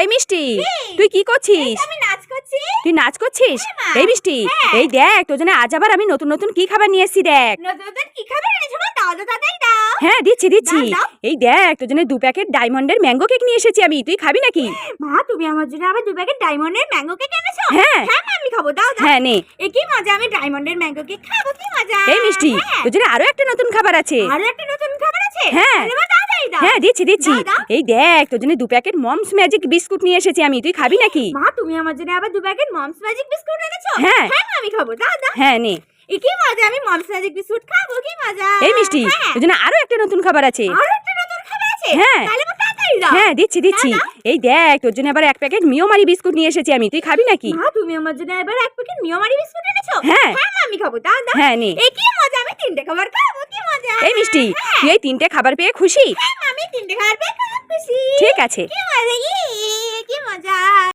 এই মিষ্টি তুই কি করছিস? তুই নাচ করছিস? হ্যাঁ, এই মিষ্টি হ্যাঁ। এই দেখ তোর জন্য আজ আবার আমি নতুন নতুন কি খাবার নিয়ে এসেছি দেখ। হ্যাঁ দিচ্ছি দিচ্ছি। এই দেখ তোর জন্য দু প্যাকেট ডায়মন্ডের ম্যাঙ্গো কেক নিয়ে এসেছি আমি। তুই খাবি নাকি? মা তুমি আমার জন্য আবার দু প্যাকেট ডায়মন্ডের ম্যাঙ্গো কেক এনেছো? হ্যাঁ। হ্যাঁ আমি খাব দাও হ্যাঁ নে। এ কি মজা আমি ডায়মন্ডের ম্যাঙ্গো কেক খাব কি মজা। এই মিষ্টি হ্যাঁ। তোর জন্য আরও একটা নতুন খাবার আছে। আরও একটা নতুন খাবার আছে? হ্যাঁ। হ্যাঁ দিচ্ছি দিচ্ছি। এই দেখ তোর জন্য দু প্যাকেট মমস ম্যাজিক বিস্কুট নিয়ে এসেছি আমি। তুই খাবি নাকি? মা তুমি আমার জন্য আবার দু প্যাকেট মমস ম্যাজিক বিস্কুট এনেছো? হ্যাঁ। হ্যাঁ আমি খাব। দাও হ্যাঁ নে। কি মজা আমি মমস ম্যাজিক বিস্কুট খাব কি মজা। এই মিষ্টি হ্যাঁ। তোর জন্য আরও একটা নতুন খাবার আছে। আরও একটা নতুন খাবার আছে? হ্যাঁ। হ্যাঁ দিচ্ছি দিচ্ছি। এই দেখ তোর জন্য আবার এক প্যাকেট মিওমারি বিস্কুট নিয়ে এসেছি আমি। তুই খাবি নাকি? মা তুমি আমার জন্য এবার এক প্যাকেট মিয়ামারি বিস্কুট এনেছো? হ্যাঁ। হ্যাঁ আমি খাব। দাও হ্যাঁ নে। এ কি মজা আমি তিনটে খাবার খাব কি মজা। এই মিষ্টি হ্যাঁ। তুই এই তিনটে খাবার পেয়ে খুশি? হ্যাঁ, আমি তিনটে খাবার পেয়ে খুব খুশি। ঠিক আছে। কি মজা